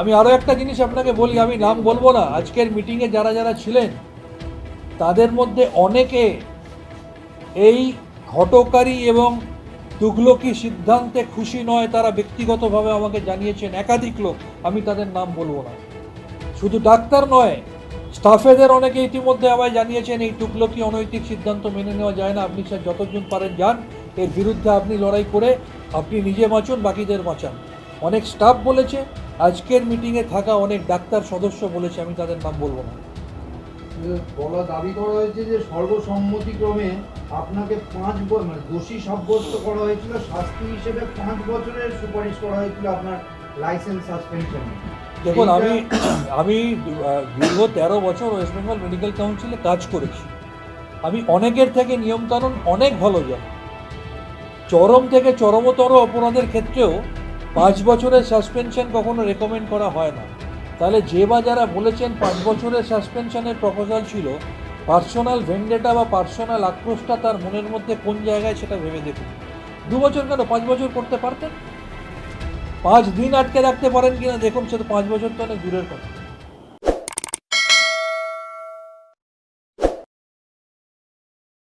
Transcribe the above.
আমি আরও একটা জিনিস আপনাকে বলি, আমি নাম বলব না, আজকের মিটিংয়ে যারা যারা ছিলেন, তাদের মধ্যে অনেকে এই হটকারী এবং তুগলকি সিদ্ধান্তে খুশি নয়, তারা ব্যক্তিগতভাবে আমাকে জানিয়েছেন, একাধিক লোক, আমি তাদের নাম বলব না। শুধু ডাক্তার নয়, স্টাফেদের অনেকে ইতিমধ্যে আমায় জানিয়েছেন, এই তুগলকি অনৈতিক সিদ্ধান্ত মেনে নেওয়া যায় না, আপনি স্যার যতজন পারেন যান, এর বিরুদ্ধে আপনি লড়াই করে আপনি নিজে বাঁচুন, বাকিদের বাঁচান। অনেক স্টাফ বলেছে আজকের মিটিংয়ে থাকা অনেক ডাক্তার সদস্য বলেছে আমি তাদের নাম বলব না। বলা দাবি করা হয়েছে যে সর্বসম্মতিক্রমে আপনাকে পাঁচ মানে দোষী সাব্যস্ত করা হয়েছিল শাস্তি হিসেবে পাঁচ বছরের সুপারিশ করা হয়েছিল আপনার লাইসেন্স সাসপেনশন দেখুন আমি আমি দীর্ঘ তেরো বছর ওয়েস্ট বেঙ্গল মেডিকেল কাউন্সিলে কাজ করেছি। আমি অনেকের থেকে নিয়মকানুন অনেক ভালো জানি। চরম থেকে চরমতর অপরাধের ক্ষেত্রেও পাঁচ বছরের সাসপেনশন কখনো রেকমেন্ড করা হয় না। তাহলে যে বা যারা বলেছেন পাঁচ বছরের সাসপেনশনের প্রপোজাল ছিল পার্সোনাল ভেন্ডেটা বা পার্সোনাল আক্রোশটা তার মনের মধ্যে কোন জায়গায় সেটা ভেবে দেখুন। দু বছর কেন? পাঁচ বছর করতে পারতেন? পাঁচ দিন আটকে রাখতে পারেন কিনা? দেখুন, সে তো পাঁচ বছর তো অনেক দূরের কথা।